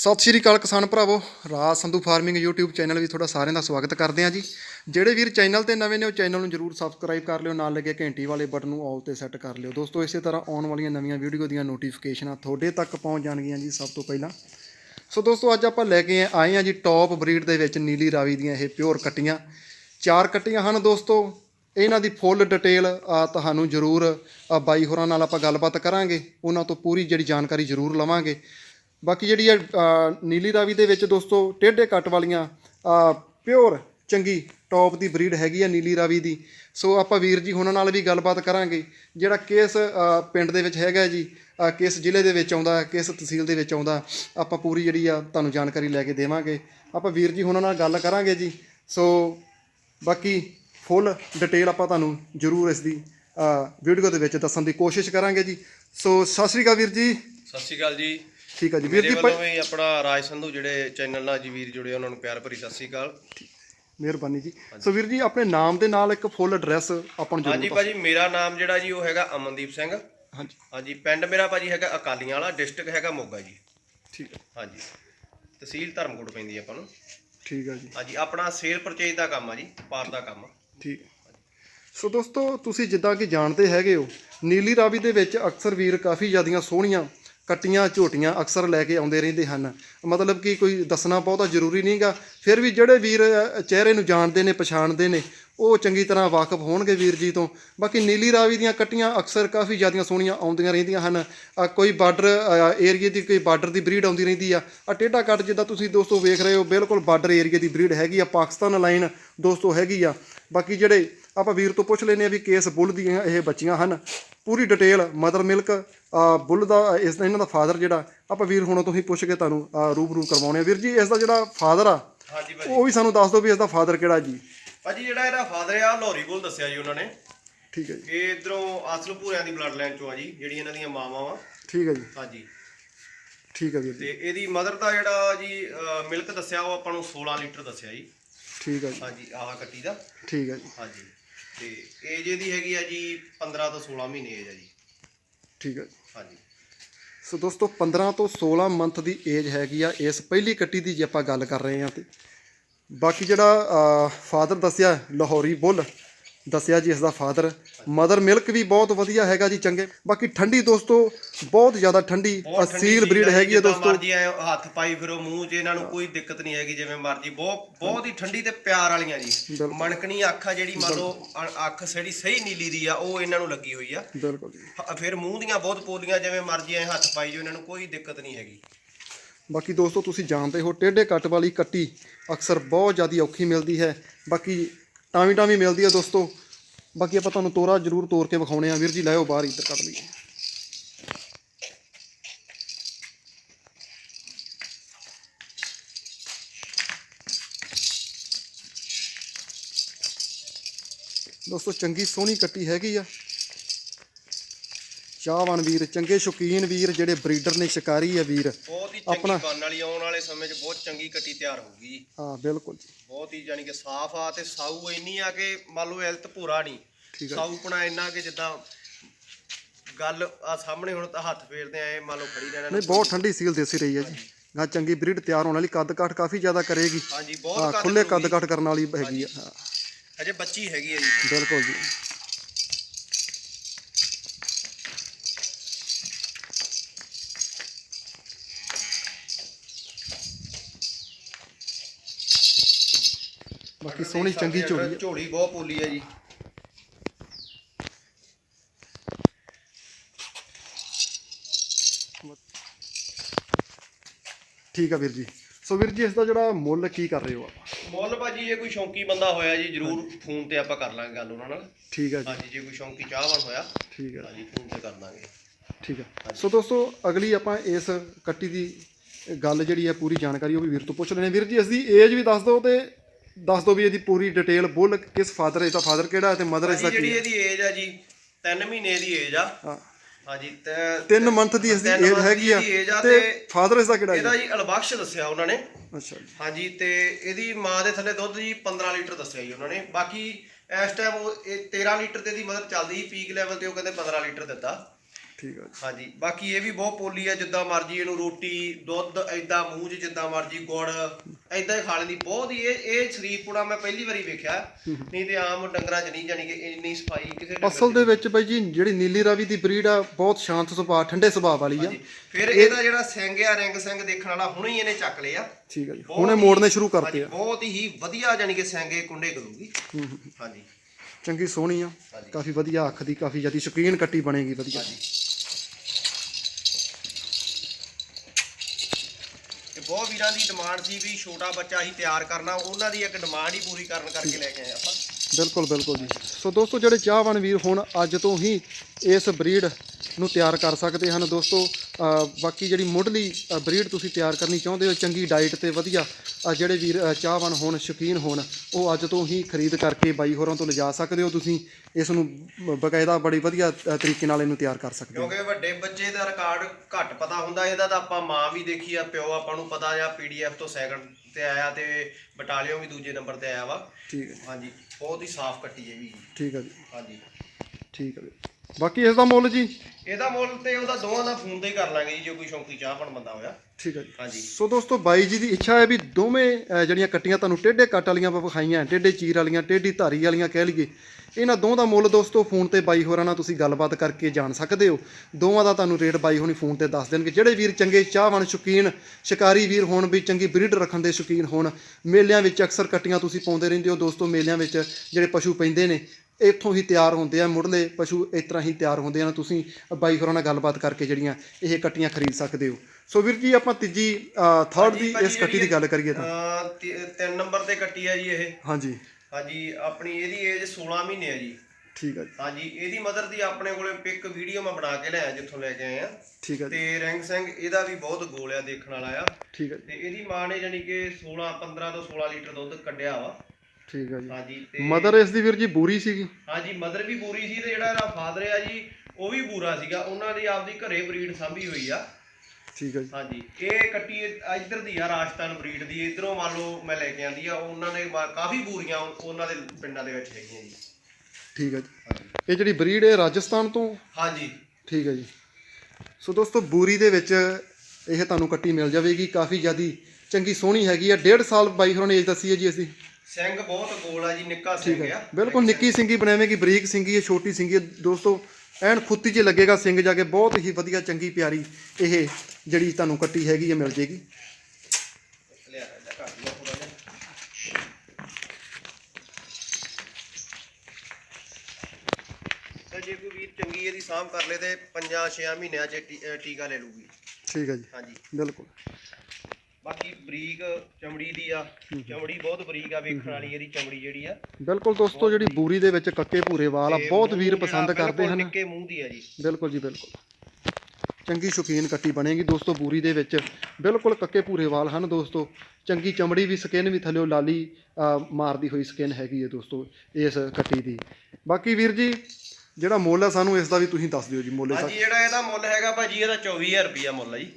ਸਤਿ ਸ਼੍ਰੀ ਅਕਾਲ ਕਿਸਾਨ ਭਰਾਵੋ, Raj Sandhu farming YouTube channel ਵੀ ਤੁਹਾਡਾ ਸਾਰਿਆਂ ਦਾ ਸਵਾਗਤ ਕਰਦੇ ਹਾਂ ਜੀ। ਜਿਹੜੇ ਵੀਰ ਚੈਨਲ ਤੇ ਨਵੇਂ ਨੇ, ਉਹ ਚੈਨਲ ਨੂੰ ਜਰੂਰ ਸਬਸਕ੍ਰਾਈਬ ਕਰ ਲਿਓ, ਨਾਲ ਲੱਗੇ ਘੰਟੀ ਵਾਲੇ ਬਟਨ ਨੂੰ ਆਲ ਤੇ ਸੈੱਟ ਕਰ ਲਿਓ। ਦੋਸਤੋ, ਇਸੇ ਤਰ੍ਹਾਂ ਆਉਣ ਵਾਲੀਆਂ ਨਵੀਆਂ ਵੀਡੀਓ ਦੀਆਂ ਨੋਟੀਫਿਕੇਸ਼ਨਾਂ ਤੁਹਾਡੇ ਤੱਕ ਪਹੁੰਚ ਜਾਣਗੀਆਂ ਜੀ ਸਭ ਤੋਂ ਪਹਿਲਾਂ। ਸੋ ਦੋਸਤੋ, ਅੱਜ ਆਪਾਂ ਲੈ ਕੇ ਆਏ ਹਾਂ ਜੀ ਟੌਪ ਬਰੀਡ ਦੇ ਵਿੱਚ ਨੀਲੀ ਰਾਵੀ ਦੀਆਂ ਇਹ ਪਿਓਰ ਕੱਟੀਆਂ। ਚਾਰ ਕੱਟੀਆਂ ਹਨ ਦੋਸਤੋ। ਇਹਨਾਂ ਦੀ ਫੁੱਲ ਡਿਟੇਲ ਆ ਤੁਹਾਨੂੰ ਜ਼ਰੂਰ ਆ ਬਾਈ ਹੋਰਾਂ ਨਾਲ ਆਪਾਂ ਗੱਲਬਾਤ ਕਰਾਂਗੇ। ਉਹਨਾਂ ਤੋਂ ਪੂਰੀ ਜਿਹੜੀ ਜਾਣਕਾਰੀ ਜ਼ਰੂਰ ਲਵਾਂਗੇ। ਬਾਕੀ ਜਿਹੜੀ ਆ ਨੀਲੀ ਰਾਵੀ ਦੇ ਵਿੱਚ ਦੋਸਤੋ, ਟੇਢੇ ਕੱਟ ਵਾਲੀਆਂ ਪਿਓਰ, ਚੰਗੀ ਟੌਪ ਦੀ ਬਰੀਡ ਹੈਗੀ ਆ ਨੀਲੀ ਰਾਵੀ ਦੀ। ਸੋ ਆਪਾਂ ਵੀਰ ਜੀ ਹੁਣਾਂ ਨਾਲ ਵੀ ਗੱਲਬਾਤ ਕਰਾਂਗੇ, ਜਿਹੜਾ ਕਿਸ ਪਿੰਡ ਦੇ ਵਿੱਚ ਹੈਗਾ ਜੀ ਕਿਸ ਜ਼ਿਲ੍ਹੇ ਦੇ ਵਿੱਚ ਆਉਂਦਾ, ਕਿਸ ਤਹਿਸੀਲ ਦੇ ਵਿੱਚ ਆਉਂਦਾ, ਆਪਾਂ ਪੂਰੀ ਜਿਹੜੀ ਆ ਤੁਹਾਨੂੰ ਜਾਣਕਾਰੀ ਲੈ ਕੇ ਦੇਵਾਂਗੇ। ਆਪਾਂ ਵੀਰ ਜੀ ਹੁਣਾਂ ਨਾਲ ਗੱਲ ਕਰਾਂਗੇ ਜੀ। ਸੋ ਬਾਕੀ ਫੁੱਲ ਡਿਟੇਲ ਆਪਾਂ ਤੁਹਾਨੂੰ ਜ਼ਰੂਰ ਇਸ ਦੀ ਵੀਡੀਓ ਦੇ ਵਿੱਚ ਦੱਸਣ ਦੀ ਕੋਸ਼ਿਸ਼ ਕਰਾਂਗੇ ਜੀ। ਸੋ ਸਤਿ ਸ਼੍ਰੀ ਅਕਾਲ ਵੀਰ ਜੀ। ਸਤਿ ਸ਼੍ਰੀ ਅਕਾਲ ਜੀ। ਠੀਕ ਹੈ ਜੀ ਵੀਰ ਮੇਰੇ ਜੀ ਵੱਲੋਂ ਵੀ ਆਪਣਾ ਰਾਜ ਸੰਧੂ ਜਿਹੜੇ ਚੈਨਲ ਨਾਲ ਜੀ ਵੀਰ ਜੁੜੇ ਉਹਨਾਂ ਨੂੰ ਪਿਆਰ ਭਰੀ ਸਤਿ ਸ਼੍ਰੀ ਅਕਾਲ। ਮਿਹਰਬਾਨੀ ਜੀ। ਸੋ ਵੀਰ ਜੀ ਆਪਣੇ ਨਾਮ ਦੇ ਨਾਲ ਇੱਕ ਫੁੱਲ ਐਡਰੈਸ ਆਪਾਂ ਨੂੰ ਹਾਂਜੀ ਜ਼ਰੂਰ ਭਾਜੀ ਮੇਰਾ ਨਾਮ ਜਿਹੜਾ ਜੀ ਉਹ ਹੈਗਾ ਅਮਨਦੀਪ ਸਿੰਘ। ਹਾਂਜੀ। ਹਾਂਜੀ ਪਿੰਡ ਮੇਰਾ ਭਾਜੀ ਹੈਗਾ ਅਕਾਲੀਆਂ ਵਾਲਾ ਡਿਸਟ੍ਰਿਕਟ ਹੈਗਾ ਮੋਗਾ ਜੀ। ਠੀਕ ਹੈ ਹਾਂਜੀ। ਤਹਿਸੀਲ ਧਰਮਕੋਟ ਪੈਂਦੀ ਹੈ ਆਪਾਂ ਨੂੰ। ਠੀਕ ਹੈ ਜੀ। ਹਾਂਜੀ ਆਪਣਾ ਸੇਲ ਪਰਚੇਜ ਦਾ ਕੰਮ ਆ ਜੀ ਪਾਰ ਦਾ ਕੰਮ ਠੀਕ। ਹੈ ਸੋ ਦੋਸਤੋ ਤੁਸੀਂ ਜਿੱਦਾਂ ਕਿ ਜਾਣਦੇ ਹੈਗੇ ਹੋ ਨੀਲੀ ਰਾਵੀ ਦੇ ਵਿੱਚ ਅਕਸਰ ਵੀਰ ਕਾਫੀ ਜ਼ਿਆਦੀਆਂ ਸੋਹਣੀਆਂ ਕੱਟੀਆਂ ਝੋਟੀਆਂ ਅਕਸਰ ਲੈ ਕੇ ਆਉਂਦੇ ਰਹਿੰਦੇ ਹਨ। ਮਤਲਬ ਕਿ ਕੋਈ ਦੱਸਣਾ ਬਹੁਤਾ ਜ਼ਰੂਰੀ ਨਹੀਂਗਾ ਫਿਰ ਵੀ ਜਿਹੜੇ ਵੀਰ ਚਿਹਰੇ ਨੂੰ ਜਾਣਦੇ ਨੇ, ਪਛਾਣਦੇ ਨੇ, ਉਹ ਚੰਗੀ ਤਰ੍ਹਾਂ ਵਾਕਿਫ ਹੋਣਗੇ ਵੀਰ ਜੀ ਤੋਂ। ਬਾਕੀ ਨੀਲੀ ਰਾਵੀ ਦੀਆਂ ਕੱਟੀਆਂ ਅਕਸਰ ਕਾਫੀ ਜ਼ਿਆਦੀਆਂ ਸੋਹਣੀਆਂ ਆਉਂਦੀਆਂ ਰਹਿੰਦੀਆਂ ਹਨ। ਕੋਈ ਬਾਰਡਰ ਏਰੀਏ ਦੀ, ਕੋਈ ਬਾਰਡਰ ਦੀ ਬਰੀਡ ਆਉਂਦੀ ਰਹਿੰਦੀ ਆ। ਆ ਟੇਢਾ ਕੱਟ ਜਿੱਦਾਂ ਤੁਸੀਂ ਦੋਸਤੋ ਵੇਖ ਰਹੇ ਹੋ, ਬਿਲਕੁਲ ਬਾਰਡਰ ਏਰੀਏ ਦੀ ਬਰੀਡ ਹੈਗੀ ਆ, ਪਾਕਿਸਤਾਨ ਲਾਈਨ ਦੋਸਤੋ ਹੈਗੀ ਆ। ਬਾਕੀ ਜਿਹੜੇ ਆਪਾਂ ਵੀਰ ਤੋਂ ਪੁੱਛ ਲੈਨੇ ਆ ਵੀ ਕੇਸ ਬੁੱਲ ਦੀਆਂ ਇਹ ਬੱਚੀਆਂ ਹਨ। ਪੂਰੀ ਡਿਟੇਲ ਮਦਰ ਮਿਲਕ ਬੁੱਲ ਦਾ ਇਸ ਦਾ ਇਹਨਾਂ ਦਾ ਫਾਦਰ ਜਿਹੜਾ ਆਪਾਂ ਵੀਰ ਹੁਣੋਂ ਤੋਂ ਹੀ ਪੁੱਛ ਕੇ ਤੁਹਾਨੂੰ ਰੂਬਰੂ ਕਰਵਾਉਣੇ ਆ ਵੀਰ ਜੀ ਇਸ ਦਾ ਜਿਹੜਾ ਫਾਦਰ ਆ ਹਾਂਜੀ ਭਾਜੀ। ਉਹ ਵੀ ਸਾਨੂੰ ਦੱਸ ਦਿਓ ਵੀ ਇਸ ਦਾ ਫਾਦਰ ਕਿਹੜਾ ਜੀ। ਭਾਜੀ ਜਿਹੜਾ ਇਹਦਾ ਫਾਦਰ ਆ ਲਾਹੌਰੀ ਕੋਲ ਦੱਸਿਆ ਜੀ ਉਹਨਾਂ ਨੇ। ਠੀਕ ਹੈ ਜੀ। ਇਹ ਇਧਰੋਂ ਆਸਲਪੂਰਿਆਂ ਦੀ ਬਲੱਡ ਲਾਈਨ ਚੋਂ ਆ ਜੀ ਜਿਹੜੀ ਇਹਨਾਂ ਦੀਆਂ ਮਾਵਾਂ ਵਾ। ਠੀਕ ਹੈ ਜੀ। ਹਾਂਜੀ। ਠੀਕ ਹੈ ਵੀਰ ਜੀ। ਤੇ ਇਹਦੀ ਮਦਰ ਦਾ ਜਿਹੜਾ ਜੀ ਮਿਲਕ ਦੱਸਿਆ ਉਹ ਆਪਾਂ ਨੂੰ 16 ਲੀਟਰ ਦੱਸਿਆ ਜੀ। ਠੀਕ ਹੈ ਜੀ। ਹਾਂਜੀ ਆਹ ਕੱਟੀ ਦਾ। ਠੀਕ ਹੈ ਜੀ। ਹਾਂਜੀ। ਤੇ ਏਜ ਇਹਦੀ ਹੈਗੀ ਆ ਜੀ 15 ਤੋਂ 16 ਮਹੀਨੇ ਏਜ ਆ ਜੀ। ਠੀਕ ਹੈ ਜੀ। ਹਾਂਜੀ। ਸੋ ਦੋਸਤੋ 15 ਤੋਂ 16 ਮੰਥ ਦੀ ਏਜ ਹੈਗੀ ਆ ਇਸ ਪਹਿਲੀ ਕੱਟੀ ਦੀ ਜੇ ਆਪਾਂ ਗੱਲ ਕਰ ਰਹੇ ਹਾਂ ਤੇ। ਬਾਕੀ ਜਿਹੜਾ ਫਾਦਰ ਦੱਸਿਆ ਲਾਹੌਰੀ ਬੁੱਲ ਦੱਸਿਆ ਜੀ ਇਸ ਦਾ ਫਾਦਰ ਮਦਰ ਮਿਲਕ ਵੀ ਬਹੁਤ ਵਧੀਆ ਹੈਗਾ ਜੀ ਚੰਗੇ। ਬਾਕੀ ਠੰਡੀ ਦੋਸਤੋ ਬਹੁਤ ਜ਼ਿਆਦਾ ਠੰਡੀ ਅਸੀਲ ਬਰੀਡ ਹੈਗੀ ਹੈ ਦੋਸਤੋ। ਮਰਜ਼ੀ ਐਂ ਹੱਥ ਪਾਈ ਫਿਰੋ ਮੂੰਹ 'ਚ ਇਹਨਾਂ ਨੂੰ ਕੋਈ ਦਿੱਕਤ ਨਹੀਂ ਹੈਗੀ ਜਿਵੇਂ ਮਰਜ਼ੀ। ਬਹੁਤ ਬਹੁਤ ਹੀ ਠੰਡੀ ਤੇ ਪਿਆਰ ਵਾਲੀਆਂ ਜੀ। ਮਣਕਣੀ ਅੱਖ ਆ ਜਿਹੜੀ ਮੰਨ ਲਓ ਅੱਖ ਜਿਹੜੀ ਸਹੀ ਨੀਲੀ ਦੀ ਆ ਉਹ ਇਹਨਾਂ ਨੂੰ ਲੱਗੀ ਹੋਈ ਆ। ਬਿਲਕੁਲ ਫਿਰ ਮੂੰਹ ਦੀਆਂ ਬਹੁਤ ਪੋਲੀਆਂ ਜਿਵੇਂ ਮਰਜ਼ੀ ਐ ਹੱਥ ਪਾਈ ਜੋ ਇਹਨਾਂ ਨੂੰ ਕੋਈ ਦਿੱਕਤ ਨਹੀਂ ਹੈਗੀ। ਬਾਕੀ ਦੋਸਤੋ ਤੁਸੀਂ ਜਾਣਦੇ ਹੋ ਟੇਢੇ ਕੱਟ ਵਾਲੀ ਕੱਟੀ ਅਕਸਰ ਬਹੁਤ ਜ਼ਿਆਦਾ ਔਖੀ ਮਿਲਦੀ ਹੈ। ਬਾਕੀ ਟਾਵੀ ਟਾਵੀ ਮਿਲਦੀ ਆ ਦੋਸਤੋ। ਬਾਕੀ ਆਪਾਂ ਤੁਹਾਨੂੰ ਤੋਰਾ ਜ਼ਰੂਰ ਤੋਰ ਕੇ ਵਿਖਾਉਣੇ ਆ। ਵੀਰ ਜੀ ਲਾਇਓ ਬਾਹਰ ਇੱਧਰ ਕੱਢ ਲਈਏ। ਦੋਸਤੋ, ਚੰਗੀ ਸੋਹਣੀ ਕੱਟੀ ਹੈਗੀ ਆ। ਚਾਹਵਾਨ ਵੀਰ ਚੰਗੇ ਸ਼ੌਕੀਨ ਵੀਰ ਜਿਹੜੇ ਬਰੀਡਰ ਨੇ ਸ਼ਿਕਾਰੀ ਆ ਵੀਰ। ਬਹੁਤ ਹੀ ਚੰਗੀ ਵਾਲੀ ਆਉਣ ਵਾਲੇ ਸਮੇਂ 'ਚ ਬਹੁਤ ਚੰਗੀ ਕੱਟੀ ਤਿਆਰ ਹੋਊਗੀ ਜੀ ਹਾਂ ਬਿਲਕੁਲ ਜੀ। ਬਹੁਤ ਹੀ ਜਾਨੀ ਕਿ ਸਾਫ਼ ਆ ਤੇ ਸਾਊ ਇੰਨੀ ਆ ਕਿ ਮੰਨ ਲਓ ਹੈਲਥ ਪੂਰਾ ਨਹੀਂ। ਸਾਊਪਣਾ ਇੰਨਾ ਕਿ ਜਿੱਦਾਂ ਗੱਲ ਆ ਸਾਹਮਣੇ ਹੁਣ ਤਾਂ ਹੱਥ ਫੇਰਦੇ ਆਏ ਮੰਨ ਲਓ ਖੜੀ ਰਹਿਣਾ ਨਹੀਂ ਬਹੁਤ ਠੰਡੀ ਸੀਲ ਦੇਸੀ ਰਹੀ ਹੈ ਜੀ। ਗਾ ਚੰਗੀ ਬਰੀਡ ਤਿਆਰ ਹੋਣ ਵਾਲੀ ਕੱਦ ਕਾਠ ਕਾਫੀ ਜ਼ਿਆਦਾ ਕਰੇਗੀ। ਹਾਂਜੀ ਬਹੁਤ ਖੁੱਲੇ ਕੱਦ। ਕਾਠ ਕਰਨ ਵਾਲੀ ਹੈਗੀ ਆ। ਹਾਂ ਅਜੇ ਬੱਚੀ ਹੈਗੀ ਆ ਜੀ। ਬਿਲਕੁਲ ਜੀ। ਬਾਕੀ ਸੋਹਣੀ ਚੰਗੀ ਝੋਲੀ ਆ। ਝੋਲੀ ਬਹੁਤ ਪੋਲੀ ਹੈ ਜੀ। ਠੀਕ ਆ ਵੀਰ ਜੀ। ਸੋ ਵੀਰ ਜੀ ਇਸ ਦਾ ਜਿਹੜਾ ਮੁੱਲ ਕੀ ਕਰ ਰਹੇ ਹੋ ਆਪਾਂ? ਮੁੱਲ ਭਾਜੀ ਜੇ ਕੋਈ ਸ਼ੌਂਕੀ ਬੰਦਾ ਹੋਇਆ ਜੀ ਜਰੂਰ ਫੋਨ ਤੇ ਆਪਾਂ ਕਰ ਲਾਂਗੇ ਗੱਲ ਉਹਨਾਂ ਨਾਲ। ਠੀਕ ਆ ਜੀ। ਹਾਂਜੀ ਜੇ ਕੋਈ ਸ਼ੌਂਕੀ ਚਾਹਵਾਨ ਹੋਇਆ ਠੀਕ ਆ। ਹਾਂਜੀ ਫੋਨ ਤੇ ਕਰ ਦਾਂਗੇ ਠੀਕ ਆ। ਸੋ ਦੋਸਤੋ ਅਗਲੀ ਆਪਾਂ ਇਸ ਕੱਟੀ ਦੀ ਗੱਲ ਜਿਹੜੀ ਹੈ ਪੂਰੀ ਜਾਣਕਾਰੀ ਉਹ ਵੀ ਵੀਰ ਤੋਂ ਪੁੱਛ ਲੈਣੇ ਵੀਰ ਜੀ ਇਸ ਦੀ ਏਜ ਵੀ ਦੱਸ ਦਿਓ ਤੇ ਦੱਸ ਦਿਓ ਵੀ ਇਹਦੀ ਪੂਰੀ ਡਿਟੇਲ ਬੁੱਲ ਕਿਸ ਫਾਦਰ ਇਸ ਦਾ ਫਾਦਰ ਕਿਹੜਾ ਤੇ ਮਦਰ ਇਸ ਦਾ ਜਿਹੜੀ ਕੀ ਇਹਦੀ ਏਜ ਆ ਜੀ 3 ਮਹੀਨੇ ਦੀ ਏਜ ਆ। ਹਾਂ। ਹਾਂਜੀ ਤੇ 3 ਮੰਥ ਦੀ ਇਸ ਦੀ ਏਜ ਹੈਗੀ ਆ ਤੇ ਫਾਦਰ ਇਸ ਦਾ ਕਿਹੜਾ ਇਹਦਾ ਜੀ ਅਲਬਖਸ਼ ਦੱਸਿਆ ਉਹਨਾਂ ਨੇ। ਅੱਛਾ ਜੀ। ਹਾਂਜੀ ਤੇ ਇਹਦੀ ਮਾਂ ਦੇ ਥੱਲੇ ਦੁੱਧ ਜੀ 15 ਲੀਟਰ ਦੱਸਿਆ ਜੀ ਉਹਨਾਂ ਨੇ। ਬਾਕੀ ਇਸ ਟਾਈਮ ਉਹ ਇਹ 13 ਲੀਟਰ ਤੇ ਦੀ ਮਦਰ ਚੱਲਦੀ ਸੀ ਪੀਕ ਲੈਵਲ ਤੇ ਉਹ ਕਹਿੰਦੇ 15 ਲੀਟਰ ਦਿੱਤਾ। ਠੀਕ ਆ ਜੀ। ਹਾਂਜੀ ਬਾਕੀ ਇਹ ਵੀ ਬਹੁਤ ਪੋਲੀ ਆ ਜਿੱਦਾਂ ਮਰਜ਼ੀ ਇਹਨੂੰ ਰੋਟੀ ਦੁੱਧ ਐਦਾਂ ਮੂੰਹ 'ਚ ਜਿੱਦਾਂ ਮਰਜ਼ੀ ਗੁੜ ਐਦਾਂ ਹੀ ਖਾ ਲੈਂਦੀ। ਬਹੁਤ ਹੀ ਇਹ ਇਹ ਸ਼ਰੀਫ ਪੁੜਾ ਮੈਂ ਪਹਿਲੀ ਵਾਰੀ ਵੇਖਿਆ। ਨਹੀਂ ਤੇ ਆਮ ਡੰਗਰਾਂ 'ਚ ਨਹੀਂ ਜਾਣੀ ਕਿ ਇੰਨੀ ਸਫ਼ਾਈ ਕਿਸੇ ਡੰਗਰ ਅਸਲ ਦੇ ਵਿੱਚ ਬਾਈ ਜੀ ਜਿਹੜੀ ਨੀਲੀ ਰਾਵੀ ਦੀ ਬਰੀਡ ਆ ਬਹੁਤ ਸ਼ਾਂਤ ਸੁਭਾਅ ਠੰਡੇ ਸੁਭਾਅ ਵਾਲੀ ਆ। ਦੀ। ਫਿਰ ਇਹਦਾ ਜਿਹੜਾ ਸਿੰਘ ਆ ਰਿੰਗ ਸਿੰਘ ਦੇਖਣ ਵਾਲਾ ਹੁਣੇ ਹੀ ਇਹਨੇ ਚੱਕ ਲਿਆ। ਠੀਕ ਆ ਜੀ ਬਹੁਤ ਹੁਣੇ ਹੀ- ਮੋੜਨੇ ਸ਼ੁਰੂ ਕਰਤੇ ਹਾਂਜੀ, ਆ। ਬਹੁਤ ਹੀ ਵਧੀਆ ਜਾਨੀ ਕਿ ਸਿੰਗੇ ਕੁੰਡੇ ਕਰੂਗੀ। ਹੂੰ, ਹੂੰ। ਹਾਂਜੀ। ਚੰਗੀ ਸੋਹਣੀ ਆ ਹਾਂਜੀ। ਕਾਫੀ ਵਧੀਆ ਅੱਖ ਦੀ ਕਾਫੀ ਜਿਆਦੀ ਸ਼ੌਕੀਨ ਕੱਟੀ ਬਣੇਗੀ ਵਧੀਆ। ਬਹੁਤ ਵੀਰਾਂ ਦੀ ਡਿਮਾਂਡ ਸੀ ਵੀ ਛੋਟਾ ਬੱਚਾ ਹੀ ਤਿਆਰ ਕਰਨਾ, ਉਹਨਾਂ ਦੀ ਇੱਕ ਡਿਮਾਂਡ ਹੀ ਪੂਰੀ ਕਰਨ ਕਰਕੇ ਲੈ ਕੇ ਆਏ ਆਪਾਂ। ਬਿਲਕੁਲ ਬਿਲਕੁਲ ਜੀ। ਸੋ ਦੋਸਤੋ, ਜਿਹੜੇ ਚਾਹਵਾਨ ਵੀਰ ਹੁਣ ਅੱਜ ਤੋਂ ਹੀ ਇਸ ਬਰੀਡ ਨੂੰ ਤਿਆਰ ਕਰ ਸਕਦੇ ਹਨ। ਦੋਸਤੋ ਬਾਕੀ ਜਿਹੜੀ ਮੁੱਢਲੀ ਬਰੀਡ ਤੁਸੀਂ ਤਿਆਰ ਕਰਨੀ ਚਾਹੁੰਦੇ ਹੋ ਚੰਗੀ ਡਾਈਟ ਤੇ ਵਧੀਆ ਜਿਹੜੇ ਵੀਰ ਚਾਹਵਾਨ ਹੋਣ ਸ਼ੌਕੀਨ ਹੋਣ ਉਹ ਅੱਜ ਤੋਂ ਹੀ ਖਰੀਦ ਕਰਕੇ ਬਾਈ ਹੋਰਾਂ ਤੋਂ ਲਿਜਾ ਸਕਦੇ ਹੋ। ਤੁਸੀਂ ਇਸ ਨੂੰ ਬਕਾਇਦਾ ਬੜੀ ਵਧੀਆ ਤਰੀਕੇ ਨਾਲ ਇਹਨੂੰ ਤਿਆਰ ਕਰ ਸਕਦੇ ਹੋ। ਕਿਉਂਕਿ ਵੱਡੇ ਬੱਚੇ ਦਾ ਰਿਕਾਰਡ ਘੱਟ ਪਤਾ ਹੁੰਦਾ ਇਹਦਾ ਤਾਂ ਆਪਾਂ ਮਾਂ ਵੀ ਦੇਖੀ ਆ ਪਿਓ ਆਪਾਂ ਨੂੰ ਪਤਾ ਜਾਂ ਪੀਡੀਐਫ ਤੋਂ ਸੈਕੰਡ ਤੇ ਆਇਆ ਤੇ ਬਟਾਲੀਅਨ ਵੀ ਦੂਜੇ ਨੰਬਰ ਤੇ ਆਇਆ ਵਾ। ਠੀਕ ਹੈ। ਹਾਂਜੀ ਬਹੁਤ ਹੀ ਸਾਫ਼ ਕੱਟੀ ਹੈ ਵੀ ਠੀਕ ਹੈ ਜੀ। ਹਾਂਜੀ। ਠੀਕ ਹੈ ਜੀ। ਬਾਕੀ ਇਸ ਦਾ ਮੁੱਲ ਜੀ? ਇਹਦਾ ਮੁੱਲ ਤੇ ਉਹਦਾ ਦੋਵਾਂ ਦਾ ਫੋਨ ਤੇ ਹੀ ਕਰ ਲਾਂਗੇ ਜੀ ਜੇ ਕੋਈ ਸ਼ੌਂਕੀ ਚਾਹ ਬਣ ਬੰਦਾ ਹੋਇਆ। ਠੀਕ ਹੈ ਜੀ। ਹਾਂਜੀ। ਸੋ ਦੋਸਤੋ ਬਾਈ ਜੀ ਦੀ ਇੱਛਾ ਹੈ ਵੀ ਦੋਵੇਂ ਅਹ, ਜਿਹੜੀਆਂ ਕੱਟੀਆਂ ਤੁਹਾਨੂੰ ਟੇਢੇ ਕੱਟ ਵਾਲੀਆਂ ਆਪਾਂ ਵਿਖਾਈਆਂ ਟੇਢੇ ਚੀਰ ਵਾਲੀਆਂ ਟੇਢੀ ਧਾਰੀ ਵਾਲੀਆਂ ਕਹਿ ਲਈਏ ਇਹਨਾਂ ਦੋਵਾਂ ਦਾ ਮੁੱਲ ਦੋਸਤੋ ਫੋਨ ਤੇ ਬਾਈ ਹੋਰਾਂ ਨਾਲ ਤੁਸੀਂ ਗੱਲਬਾਤ ਕਰਕੇ ਜਾਣ ਸਕਦੇ ਹੋ। ਦੋਵਾਂ ਦਾ ਤੁਹਾਨੂੰ ਰੇਟ ਬਾਈ ਹੋਣੀ ਫੋਨ ਤੇ ਦੱਸ ਦੇਣਗੇ। ਜਿਹੜੇ ਵੀਰ ਚੰਗੇ ਚਾਹਵਾਨ ਸ਼ੌਕੀਨ ਸ਼ਿਕਾਰੀ ਵੀਰ ਹੋਣ ਵੀ ਚੰਗੀ ਬਰੀਡ ਰੱਖਣ ਦੇ ਸ਼ੌਕੀਨ ਹੋਣ ਮੇਲਿਆਂ ਵਿੱਚ ਅਕਸਰ ਕੱਟੀਆਂ ਤੁਸੀਂ ਪਾਉਂਦੇ ਰਹਿੰਦੇ ਹੋ ਦੋਸਤੋ ਮੇਲਿਆਂ ਵਿੱਚ ਜਿਹੜੇ ਪਸ਼ੂ ਪੈਂਦੇ ਨੇ ਇੱਥੋਂ ਹੀ ਤਿਆਰ ਹੁੰਦੇ ਆ ਮੁੱਢਲੇ ਪਸ਼ੂ ਇਸ ਤਰ੍ਹਾਂ ਹੀ ਤਿਆਰ ਹੁੰਦੇ ਹਨ ਤੁਸੀਂ ਬਾਈ ਹੋਰਾਂ ਨਾਲ ਗੱਲਬਾਤ ਕਰਕੇ ਜਿਹੜੀਆਂ ਇਹ ਕੱਟੀਆਂ ਖਰੀਦ ਸਕਦੇ ਹੋ। ਸੋ ਵੀਰ ਜੀ ਆਪਾਂ ਤੀਜੀ ਥਰਡ ਦੀ ਇਸ ਕੱਟੀ ਦੀ ਗੱਲ ਕਰੀਏ ਤਾਂ। ਤਿੰਨ ਨੰਬਰ ਤੇ ਕੱਟੀ ਹੈ ਜੀ ਇਹ। ਹਾਂਜੀ। ਹਾਂਜੀ ਆਪਣੀ ਇਹਦੀ ਏਜ 16 ਮਹੀਨੇ ਹੈ ਜੀ। ਠੀਕ ਜੀ। ਹਾਂਜੀ ਇਹਦੀ ਮਦਰ ਦੀ ਆਪਣੇ ਕੋਲੇ ਪਿਕ ਵੀਡੀਓ ਮੈਂ ਬਣਾ ਕੇ ਲਿਆਇਆ ਜਿੱਥੋਂ ਲੈ ਕੇ ਆਏ ਆ। ਠੀਕ ਜੀ। ਤੇ ਰਿੰਗ ਸਿੰਘ ਇਹਦਾ ਵੀ ਬਹੁਤ ਗੋਲ ਆ ਦੇਖਣ ਵਾਲਾ ਆ। ਠੀਕ ਜੀ। ਤੇ ਇਹਦੀ ਮਾਂ ਨੇ ਜਾਨੀ ਕਿ 16 15 ਤੋਂ 16 ਲੀਟਰ ਦੁੱਧ ਕੱਢਿਆ ਵਾ। ਠੀਕ ਹੈ ਜੀ। ਹਾਂਜੀ ਤੇ ਮਦਰ ਇਸ ਦੀ ਵੀਰ ਜੀ ਬੂਰੀ ਸੀਗੀ? ਹਾਂਜੀ ਮਦਰ ਵੀ ਪੂਰੀ ਸੀ ਤੇ ਜਿਹੜਾ ਇਹਦਾ ਫਾਦਰ ਆ ਜੀ ਉਹ ਵੀ ਪੂਰਾ ਸੀਗਾ। ਉਹਨਾਂ ਦੀ ਆਪਦੀ ਘਰੇ ਬਰੀਡ ਸਾਂਭੀ ਹੋਈ ਆ। ਠੀਕ ਹੈ ਜੀ। ਹਾਂਜੀ ਇਹ ਕੱਟੀ ਇੱਧਰ ਦੀ ਆ ਰਾਜਸਥਾਨ ਬਰੀਡ ਦੀ। ਇਧਰੋਂ ਮੰਨ ਲਓ ਮੈਂ ਲੈ ਕੇ ਆਂਦੀ ਆ ਉਹਨਾਂ ਨੇ ਬਾ- ਕਾਫੀ ਬੂਰੀਆਂ ਉਹ- ਉਹਨਾਂ ਦੇ ਪਿੰਡਾਂ ਦੇ ਵਿੱਚ ਹੈਗੀਆਂ ਜੀ। ਠੀਕ ਹੈ ਜੀ। ਇਹ ਜਿਹੜੀ ਬਰੀਡ ਹੈ ਰਾਜਸਥਾਨ ਤੋਂ? ਹਾਂਜੀ। ਠੀਕ ਹੈ ਜੀ। ਸੋ ਦੋਸਤੋ ਬੂਰੀ ਦੇ ਵਿੱਚ ਇਹ ਤੁਹਾਨੂੰ ਕੱਟੀ ਮਿਲ ਜਾਵੇਗੀ। ਕਾਫੀ ਜਿਆਦੀ ਚੰਗੀ ਸੋਹਣੀ ਹੈਗੀ ਆ। ਡੇਢ ਸਾਲ ਬਾਈ ਹੋਰਾਂ ਨੇ ਏਜ ਦੱਸੀ ਹੈ ਜੀ ਅਸੀਂ। ਸਿੰਘ ਬਹੁਤ ਗੋਲ ਆ ਜੀ ਨਿੱਕਾ ਠੀਕ ਸਿੰਘ ਹੈ। ਆ। ਬਿਲਕੁਲ ਨਿੱਕੀ ਸਿੰਗੀ ਬਣਾਵੇਗੀ ਬਰੀਕ ਸਿੰਗੀ ਹੈ ਛੋਟੀ ਸਿੰਗੀ ਹੈ। ਦੋਸਤੋ ਐਨ ਖੁੱਤੀ 'ਚ ਲੱਗੇਗਾ ਸਿੰਘ ਜਾ ਕੇ। ਬਹੁਤ ਹੀ ਵਧੀਆ ਚੰਗੀ ਪਿਆਰੀ ਇਹ ਜਿਹੜੀ ਤੁਹਾਨੂੰ ਕੱਟੀ ਹੈਗੀ ਹੈ ਮਿਲ ਜੇਗੀ। ਲਿਆ ਇਹਦਾ ਕੱਟ ਲਿਆ ਥੋੜਾ ਜਿਹਾ। ਤੇ ਜੇ ਕੋਈ ਵੀਰ ਚੰਗੀ ਇਹਦੀ ਸਾਂਭ ਕਰ ਲੇ ਤੇ 5-6 ਮਹੀਨਿਆਂ ਚ ਟੀ- ਅਹ ਟੀਕਾ ਲੈ ਲੂਗੀ ਠੀਕ ਹੈ ਜੀ। ਹਾਂਜੀ। ਬਿਲਕੁਲ। ਬਾਕੀ ਬਰੀਕ ਚਮੜੀ ਦੀ ਆ ਚਮੜੀ ਬਹੁਤ ਬਰੀਕ ਆ ਵੇਖਣ ਵਾਲੀ ਇਹਦੀ ਚਮੜੀ ਜਿਹੜੀ ਆ। ਬਿਲਕੁਲ ਦੋਸਤੋ ਜਿਹੜੀ ਬੂਰੀ ਦੇ ਵਿੱਚ ਕੱਕੇ ਭੂਰੇ ਵਾਲ ਆ ਬਹੁਤ ਵੀਰ ਪਸੰਦ ਕਰਦੇ ਹਨ। ਨਿੱਕੇ ਮੂੰਹ ਦੀ ਆ ਜੀ। ਬਿਲਕੁਲ ਜੀ ਬਿਲਕੁਲ। ਚੰਗੀ ਸ਼ੌਕੀਨ ਕੱਟੀ ਬਣੇਗੀ ਦੋਸਤੋ ਬੂਰੀ ਦੇ ਵਿੱਚ। ਬਿਲਕੁਲ ਕੱਕੇ ਭੂਰੇ ਵਾਲ ਹਨ ਦੋਸਤੋ। ਚੰਗੀ ਚਮੜੀ ਵੀ ਸਕਿਨ ਵੀ ਥੱਲਿਓ ਲਾਲੀ ਮਾਰਦੀ ਹੋਈ ਸਕਿਨ ਹੈਗੀ ਹੈ ਦੋਸਤੋ ਇਸ ਕੱਟੀ ਦੀ। ਬਾਕੀ ਵੀਰ ਜੀ ਜਿਹੜਾ ਮੁੱਲ ਹੈ ਸਾਨੂੰ ਇਸ ਦਾ ਵੀ ਤੁਸੀਂ ਦੱਸ ਦਿਓ ਜੀ ਮੁੱਲ ਹਾਂਜੀ ਜਿਹੜਾ ਇਹਦਾ ਮੁੱਲ ਹੈਗਾ ਭਾਜੀ ਇਹਦਾ 24000 ਰੁਪਿਆ ਮੁੱਲ ਆ ਜੀ।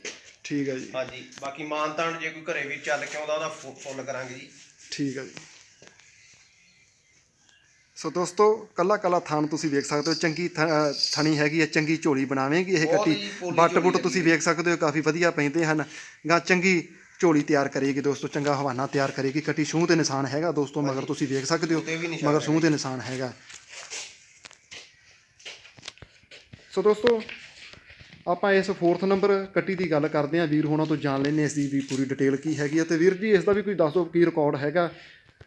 ਠੀਕ ਹੈ ਜੀ। ਹਾਂਜੀ ਬਾਕੀ ਮਾਨਤਾਨ ਜੇ ਕੋਈ ਘਰੇ ਵੀ ਚੱਲ ਕੇ ਆਉਂਦਾ ਉਹਦਾ ਫੁੱਲ ਕਰਾਂਗੇ ਜੀ। ਠੀਕ ਹੈ ਜੀ। ਸੋ ਦੋਸਤੋ ਕੱਲਾ ਕੱਲਾ ਥਾਨ ਤੁਸੀਂ ਵੇਖ ਸਕਦੇ ਹੋ। ਚੰਗੀ ਥਣੀ ਹੈਗੀ ਹੈ ਚੰਗੀ ਝੋਲੀ ਬਣਾਵੇਂਗੀ। ਇਹ ਕੱਟੀ ਬੱਟ ਬੁੱਟ ਤੁਸੀਂ ਵੇਖ ਸਕਦੇ ਹੋ ਕਾਫੀ ਵਧੀਆ ਪੈਂਦੇ ਹਨ। ਗਾਂ ਚੰਗੀ ਝੋਲੀ ਤਿਆਰ ਕਰੇਗੀ ਦੋਸਤੋ ਚੰਗਾ ਹਵਾਨਾ ਤਿਆਰ ਕਰੇਗੀ। ਕੱਟੀ ਸੂਹ ਤੇ ਨਿਸ਼ਾਨ ਹੈਗਾ ਦੋਸਤੋ ਮਗਰ ਤੁਸੀਂ ਵੇਖ ਸਕਦੇ ਹੋ ਮਗਰ ਸੂਹ ਤੇ ਨਿਸ਼ਾਨ ਹੈਗਾ। ਸੋ ਦੋਸਤੋ ਆਪਾਂ ਇਸ 4th ਨੰਬਰ ਕੱਟੀ ਦੀ ਗੱਲ ਕਰਦੇ ਹਾਂ। ਵੀਰ ਹੋਣਾ ਤੋਂ ਜਾਣ ਲੈਂਦੇ ਇਸ ਦੀ ਵੀ ਪੂਰੀ ਡਿਟੇਲ ਕੀ ਹੈਗੀ ਹੈ ਤੇ ਵੀਰ ਜੀ ਇਸ ਦਾ ਵੀ ਕੋਈ ਦੱਸ ਦਿਓ ਕੀ ਰਿਕਾਰਡ ਹੈਗਾ?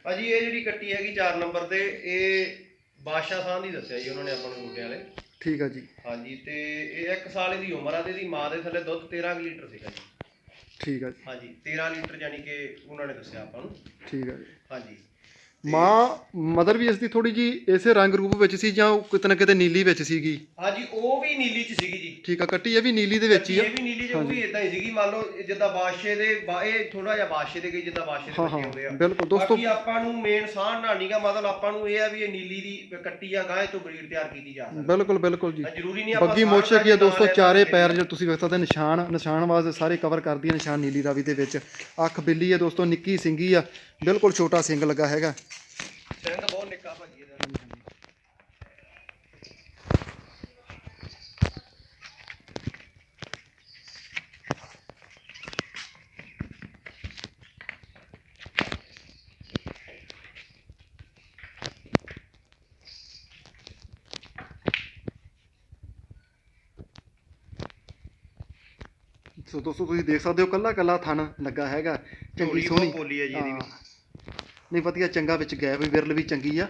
ਭਾਜੀ ਇਹ ਜਿਹੜੀ ਕੱਟੀ ਹੈਗੀ 4 ਨੰਬਰ ਤੇ ਇਹ ਬਾਦਸ਼ਾਹ ਸਾਹਿਬ ਦੀ ਦੱਸਿਆ ਜੀ ਉਹਨਾਂ ਨੇ ਆਪਾਂ ਨੂੰ ਮੁੰਡੇ ਵਾਲੇ ਠੀਕ ਹੈ ਜੀ। ਹਾਂਜੀ ਤੇ ਇਹ 1 ਸਾਲ ਇਹਦੀ ਉਮਰ ਆ ਤੇ ਇਹਦੀ ਮਾਂ ਦੇ ਥੱਲੇ ਦੁੱਧ 13 ਕੁ ਲੀਟਰ ਸੀਗਾ ਜੀ। ਠੀਕ ਹੈ ਜੀ। ਹਾਂਜੀ 13 ਲੀਟਰ ਯਾਨੀ ਕਿ ਉਹਨਾਂ ਨੇ ਦੱਸਿਆ ਆਪਾਂ ਨੂੰ। ਠੀਕ ਹੈ ਜੀ। ਹਾਂਜੀ। ਮਾਂ ਮਦਰ ਵੀ ਇਸ ਦੀ ਥੋੜੀ ਜੀ ਇਸੇ ਰੰਗ ਰੂਪ ਵਿੱਚ ਸੀ ਜਾਂ ਉਹ ਕਿਤੇ ਨਾ ਕਿਤੇ ਨੀਲੀ ਵਿੱਚ ਸੀਗੀ? ਹਾਂਜੀ ਉਹ ਵੀ ਨੀਲੀ ਚ ਸੀਗੀ ਜੀ। ਠੀਕ ਆ ਕੱਟੀ ਇਹ ਵੀ ਨੀਲੀ ਦੇ ਵਿੱਚ ਹੀ ਆ? ਇਹ ਵੀ ਨੀਲੀ ਉਹ ਵੀ ਇਦਾਂ ਹੀ ਸੀਗੀ ਮੰਨ ਲਓ ਇਹ ਜਿੱਦਾਂ ਬਾਦਸ਼ਾਹ ਦੇ ਬਾ- ਇਹ ਥੋੜਾ ਜਿਹਾ ਬਾਦਸ਼ਾਹ ਦੇ ਗਈ ਜਿੱਦਾਂ ਬਾਦਸ਼ਾਹ ਦੇ ਹਾਂ ਬੱਚੇ ਹਾਂ ਹੁੰਦੇ ਆ। ਬਿਲਕੁਲ ਦੋਸਤੋ ਬਾਕੀ ਆਪਾਂ ਨੂੰ ਮੇਨ ਸਾਹ ਨਾ ਨਹੀਂਗਾ ਮਤਲਬ ਆਪਾਂ ਨੂੰ ਇਹ ਆ ਵੀ ਇਹ ਨੀਲੀ ਦੀ ਕੱਟੀ ਆ ਗਾਂ ਤੋਂ ਬਰੀਡ ਤਿਆਰ ਕੀਤੀ ਜਾ ਸਕਦੀ। ਬਿਲਕੁਲ ਬਿਲਕੁਲ ਜੀ। ਆ ਜ਼ਰੂਰੀ ਨਹੀਂ ਆਪਾਂ ਬੱਗੀ ਸਾਹ ਮੋਛ ਦਾ ਕੀ ਆ ਦੋਸਤੋ ਚਾਰੇ ਪੈਰ ਜੇ ਤੁਸੀਂ ਵੇਖ ਸਕਦੇ ਨਿਸ਼ਾਨ ਨਿਸ਼ਾਨ ਵਾਸਤੇ ਸਾਰੇ ਕਵਰ ਕਰਦੀ ਹੈ ਨਿਸ਼ਾਨ ਨੀਲੀ ਰਾਵੀ ਦੇ ਵਿੱਚ। ਅੱਖ ਬਿੱਲੀ ਹੈ ਦੋਸਤੋ ਨਿੱਕੀ ਸਿੰਗੀ ਆ ਬਿਲਕੁਲ ਛੋਟਾ ਸਿੰਗ ਲੱਗਾ ਹੈਗਾ। ਸੋ ਦੋਸਤੋ ਤੁਸੀਂ ਦੇਖ ਸਕਦੇ ਹੋ ਕੱਲਾ ਕੱਲਾ ਥਣ ਲੱਗਾ ਹੈਗਾ। ਚੰਗੀ ਸੋਹਣੀ। ਹੈ ਜੀ ਹਾਂ। ਨਹੀਂ ਵਧੀਆ ਚੰਗਾ ਵਿੱਚ ਗੈਪ ਵੀ ਵਿਰਲ ਵੀ ਚੰਗੀ ਆ।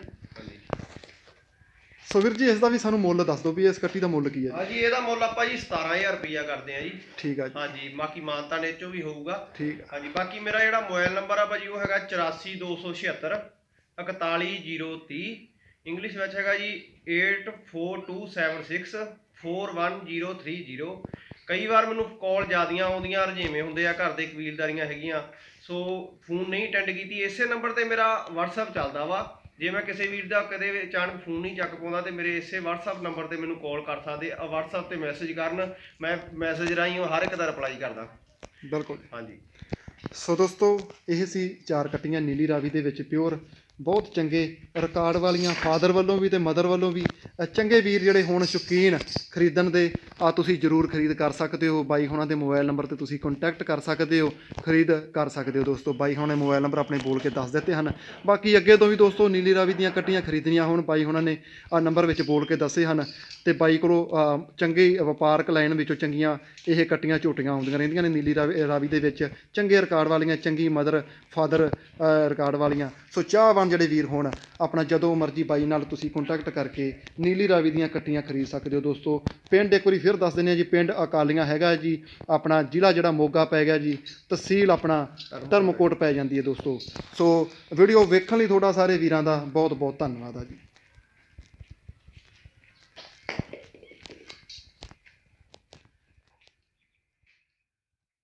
ਸੋ ਵੀਰ ਜੀ ਇਸ ਦਾ ਵੀ ਸਾਨੂੰ ਮੁੱਲ ਦੱਸ ਦਿਓ ਵੀ ਇਸ ਕੱਟੀ ਦਾ ਮੁੱਲ ਕੀ ਹੈ ਜੀ। ਹਾਂਜੀ ਇਹਦਾ ਮੁੱਲ ਆਪਾਂ ਜੀ 17000 ਰੁਪਈਆ ਕਰਦੇ ਆ ਜੀ। ਠੀਕ ਆ ਜੀ। ਹਾਂਜੀ ਬਾਕੀ ਮਾਨਤਾ ਨੇ ਚੋਂ ਵੀ ਹੋਊਗਾ। ਠੀਕ ਆ। ਹਾਂਜੀ ਬਾਕੀ ਮੇਰਾ ਜਿਹੜਾ ਮੋਬਾਈਲ ਨੰਬਰ ਆ ਭਾਜੀ ਉਹ ਹੈਗਾ 84276 41030 ਇੰਗਲਿਸ਼ ਵਿੱਚ ਹੈਗਾ ਜੀ 84276 41030 ਕਈ ਵਾਰ ਮੈਨੂੰ ਕਾਲ ਜ਼ਿਆਦੀਆਂ ਆਉਂਦੀਆਂ ਰਜੇਵੇਂ ਹੁੰਦੇ ਆ ਘਰ ਦੇ ਕਬੀਲਦਾਰੀਆਂ ਹੈਗੀਆਂ। ਸੋ ਫੋਨ ਨਹੀਂ ਅਟੈਂਡ ਕੀਤੀ ਇਸੇ ਨੰਬਰ ਤੇ ਮੇਰਾ WhatsApp ਚੱਲਦਾ ਵਾ। ਜੇ ਮੈਂ ਕਿਸੇ ਵੀਰ ਦਾ ਕਦੇ ਅਚਾਨਕ ਫੋਨ ਨਹੀਂ ਚੱਕ ਪਾਉਂਦਾ ਤੇ ਮੇਰੇ ਇਸੇ WhatsApp ਨੰਬਰ ਤੇ ਮੈਨੂੰ ਕਾਲ ਕਰ ਸਕਦੇ ਆ WhatsApp ਤੇ ਮੈਸੇਜ ਕਰਨ ਮੈਂ ਮੈਸੇਜ ਰਾਹੀਂ ਹਰ ਇੱਕ ਦਾ ਰਿਪਲਾਈ ਕਰਦਾ। ਬਿਲਕੁਲ। ਹਾਂਜੀ। ਸੋ ਦੋਸਤੋ ਇਹ ਸੀ ਚਾਰ ਕੱਟੀਆਂ ਨੀਲੀ ਰਾਵੀ ਦੇ ਵਿੱਚ ਪਿਓਰ ਬਹੁਤ ਚੰਗੇ ਰਿਕਾਰਡ ਵਾਲੀਆਂ ਫਾਦਰ ਵੱਲੋਂ ਵੀ ਤੇ ਮਦਰ ਵੱਲੋਂ ਵੀ ਚੰਗੇ ਵੀਰ ਜਿਹੜੇ ਹੋਣ ਸ਼ੌਕੀਨ ਖਰੀਦਣ ਦੇ ਆ ਤੁਸੀਂ ਜਰੂਰ ਖਰੀਦ ਕਰ ਸਕਦੇ ਹੋ। ਬਾਈ ਹੁਣਾਂ ਦੇ ਮੋਬਾਈਲ ਨੰਬਰ ਤੇ ਤੁਸੀਂ ਕੰਟੈਕਟ ਕਰ ਸਕਦੇ ਹੋ ਖਰੀਦ ਕਰ ਸਕਦੇ ਹੋ ਦੋਸਤੋ। ਬਾਈ ਹੁਣਾਂ ਨੇ ਮੋਬਾਈਲ ਨੰਬਰ ਆਪਣੇ ਬੋਲ ਕੇ ਦੱਸ ਦਿੱਤੇ ਹਨ। ਬਾਕੀ ਅੱਗੇ ਤੋਂ ਵੀ ਦੋਸਤੋ ਨੀਲੀ ਰਾਵੀ ਦੀਆਂ ਕੱਟੀਆਂ ਖਰੀਦਣੀਆਂ ਹੋਣ ਬਾਈ ਹੁਣਾਂ ਨੇ ਆ ਨੰਬਰ ਵਿੱਚ ਬੋਲ ਕੇ ਦੱਸੇ ਹਨ। ਤੇ ਬਾਈ ਕੋਲੋਂ ਅ, ਚੰਗੇ ਵਪਾਰਕ ਲਾਈਨ ਵਿੱਚੋਂ ਚੰਗੀਆਂ ਇਹ ਕੱਟੀਆਂ ਝੋਟੀਆਂ ਆਉਂਦੀਆਂ ਰਹਿੰਦੀਆਂ ਨੇ ਨੀਲੀ ਰਾਵੀ ਰਾਵੀ ਦੇ ਵਿੱਚ। ਚੰਗੇ ਰਿਕਾਰਡ ਵਾਲੀਆਂ ਚੰਗੀ ਮਦਰ ਫਾਦਰ ਰਿਕਾਰਡ ਵਾਲੀਆਂ। ਸੋ ਚਾਹਵਾਨ ਜਿਹੜੇ ਵੀਰ ਹੋਣ, ਆਪਣਾ ਜਦੋਂ ਮਰਜ਼ੀ ਬਾਈ ਨਾਲ ਤੁਸੀਂ ਕੰਟੈਕਟ ਕਰਕੇ ਨੀਲੀ ਰਾਵੀ ਦੀਆਂ ਕੱਟੀਆਂ ਖਰੀਦ ਸਕਦੇ ਹੋ ਦੋਸਤੋ। ਪਿੰਡ ਇੱਕ ਵਾਰੀ ਫਿਰ ਦੱਸ ਦਿੰਦੇ ਆ ਜੀ, ਪਿੰਡ ਅਕਾਲੀਆਂ ਹੈਗਾ ਜੀ, ਆਪਣਾ ਜ਼ਿਲ੍ਹਾ ਜਿਹੜਾ ਮੋਗਾ ਪੈ ਗਿਆ ਜੀ, ਤਹਿਸੀਲ ਆਪਣਾ ਧਰਮਕੋਟ ਪੈ ਜਾਂਦੀ ਹੈ ਦੋਸਤੋ। ਸੋ ਵੀਡੀਓ ਵੇਖਣ ਲਈ ਤੁਹਾਡਾ ਸਾਰੇ ਵੀਰਾਂ ਦਾ ਬਹੁਤ ਬਹੁਤ ਧੰਨਵਾਦ ਆ ਜੀ।